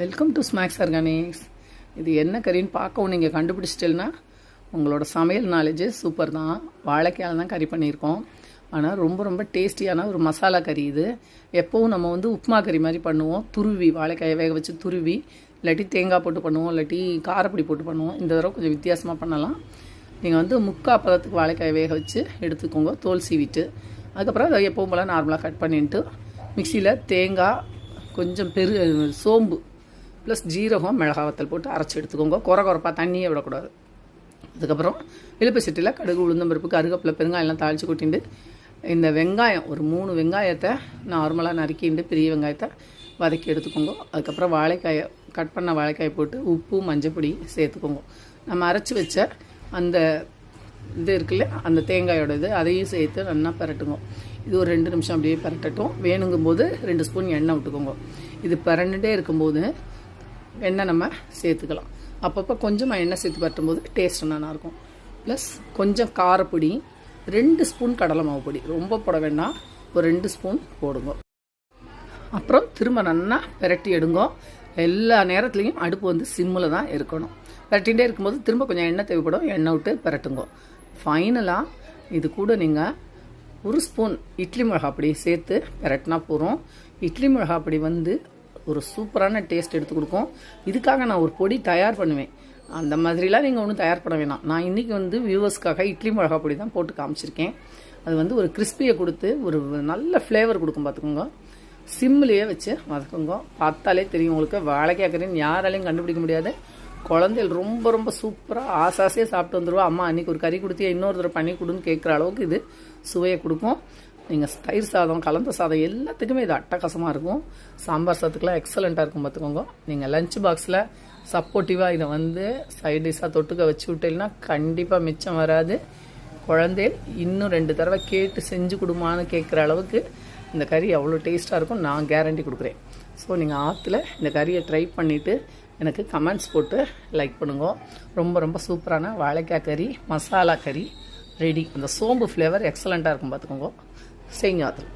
Welcome to snacks organics இது என்ன கறின்னு பார்க்கவும் நீங்கள் கண்டுபிடிச்சிட்டேன்னா உங்களோட சமையல் நாலேஜு சூப்பர் தான். வாழைக்காயில் தான் கறி பண்ணியிருக்கோம். ஆனால் ரொம்ப ரொம்ப டேஸ்டியான ஒரு மசாலா கறி இது. எப்போவும் நம்ம வந்து உப்புமா கறி மாதிரி பண்ணுவோம். துருவி வாழைக்காயை வேக வச்சு துருவி இல்லாட்டி தேங்காய் போட்டு பண்ணுவோம் இல்லாட்டி காரப்பொடி போட்டு பண்ணுவோம். இந்த தடவை கொஞ்சம் வித்தியாசமாக பண்ணலாம். நீங்கள் வந்து முக்கா பதத்துக்கு வாழைக்காயை வேக வச்சு எடுத்துக்கோங்க. தோல் சீவிட்டு. அதுக்கப்புறம் அதை எப்பவும் போல் நார்மலாக கட் பண்ணிட்டு மிக்சியில் தேங்காய் கொஞ்சம் பெரு சோம்பு ப்ளஸ் ஜீரகம் மிளகா வத்தல் போட்டு அரைச்சி எடுத்துக்கோங்க. குறை குறைப்பாக தண்ணியே விடக்கூடாது. அதுக்கப்புறம் இழுப்பு சட்டியில் கடுகு உளுந்தம்பருப்பு கருகப்பில் பெருங்காயம் எல்லாம் தாளித்து கொட்டிட்டு இந்த வெங்காயம் ஒரு மூணு வெங்காயத்தை நார்மலாக நறுக்கிண்டு பெரிய வெங்காயத்தை வதக்கி எடுத்துக்கோங்க. அதுக்கப்புறம் வாழைக்காயை கட் பண்ண வாழைக்காயை போட்டு உப்பு மஞ்சப்பொடி சேர்த்துக்கோங்க. நம்ம அரைச்சி வச்ச அந்த இது இருக்குல்ல அந்த தேங்காயோட இது அதையும் சேர்த்து நல்லா பரட்டுங்க. இது ஒரு ரெண்டு நிமிஷம் அப்படியே பரட்டட்டும். வேணுங்கும்போது ரெண்டு ஸ்பூன் எண்ணெய் விட்டுக்கோங்க. இது பரண்டுட்டே இருக்கும்போது எண்ணெய் நம்ம சேர்த்துக்கலாம். அப்பப்போ கொஞ்சமாக எண்ணெய் சேர்த்து பரட்டும்போது டேஸ்ட் நல்லாயிருக்கும். ப்ளஸ் கொஞ்சம் காரப்பொடி ரெண்டு ஸ்பூன் கடலை மாவு பொடி. ரொம்ப போட வேண்டாம் ஒரு ரெண்டு ஸ்பூன் போடுங்க. அப்புறம் திரும்ப நல்லா விரட்டி எடுங்க. எல்லா நேரத்துலையும் அடுப்பு வந்து சிம்மில் தான் இருக்கணும். விரட்டிகிட்டே இருக்கும்போது திரும்ப கொஞ்சம் எண்ணெய் தேவைப்படும். எண்ணெய் விட்டு பரட்டுங்க. ஃபைனலாக இது கூட நீங்கள் ஒரு ஸ்பூன் இட்லி மிளகாப்பொடி சேர்த்து பரட்டினா போகிறோம் இட்லி மிளகாப்பொடி வந்து ஒரு சூப்பரான டேஸ்ட் எடுத்து கொடுக்கும். இதுக்காக நான் ஒரு பொடி தயார் பண்ணுவேன். அந்த மாதிரிலாம் நீங்கள் ஒன்றும் தயார் பண்ண வேணாம். நான் இன்றைக்கி வந்து வியூவர்ஸ்க்காக இட்லி மிளகாப்பொடி தான் போட்டு காமிச்சிருக்கேன். அது வந்து ஒரு கிறிஸ்பியை கொடுத்து ஒரு நல்ல ஃப்ளேவர் கொடுக்கும் பார்த்துக்கோங்க சிம்லேயே வச்சு வதக்குங்க. பார்த்தாலே தெரியும் உங்களுக்கு வாழை கேட்குறேன்னு யாராலையும் கண்டுபிடிக்க முடியாது. குழந்தைகள் ரொம்ப ரொம்ப சூப்பராக ஆசாசையாக சாப்பிட்டு வந்துடுவோம் அம்மா அன்றைக்கி ஒரு கறி கொடுத்தியா? இன்னொரு தடவை பண்ணி கொடுன்னு கேட்குற அளவுக்கு இது சுவையை கொடுக்கும். நீங்கள் தயிர் சாதம் கலந்த சாதம் எல்லாத்துக்குமே இது அட்டகாசமாக இருக்கும். சாம்பார் சாதத்துக்குலாம் எக்ஸலண்ட்டாக இருக்கும் பார்த்துக்கோங்க நீங்கள் லஞ்ச் பாக்ஸில் சப்போர்ட்டிவாக இதை வந்து சைட் டிஷ்ஷாக தொட்டுக்க வச்சு விட்டீங்கன்னா கண்டிப்பாக மிச்சம் வராது. குழந்தைகள் இன்னும் ரெண்டு தடவை கேட்டு செஞ்சு கொடுமான்னு கேட்குற அளவுக்கு இந்த கறி அவ்வளோ டேஸ்ட்டாக இருக்கும். நான் கேரண்டி கொடுக்குறேன். ஸோ நீங்கள் ஆற்றுல இந்த கறியை ட்ரை பண்ணிவிட்டு எனக்கு கமெண்ட்ஸ் போட்டு லைக் பண்ணுங்க. ரொம்ப ரொம்ப சூப்பரான வாழைக்காய் கறி மசாலா கறி ரெடி அந்த சோம்பு ஃப்ளேவர் எக்ஸலண்ட்டாக இருக்கும் பார்த்துக்கோங்க செய்யுங்க ஆற்றுல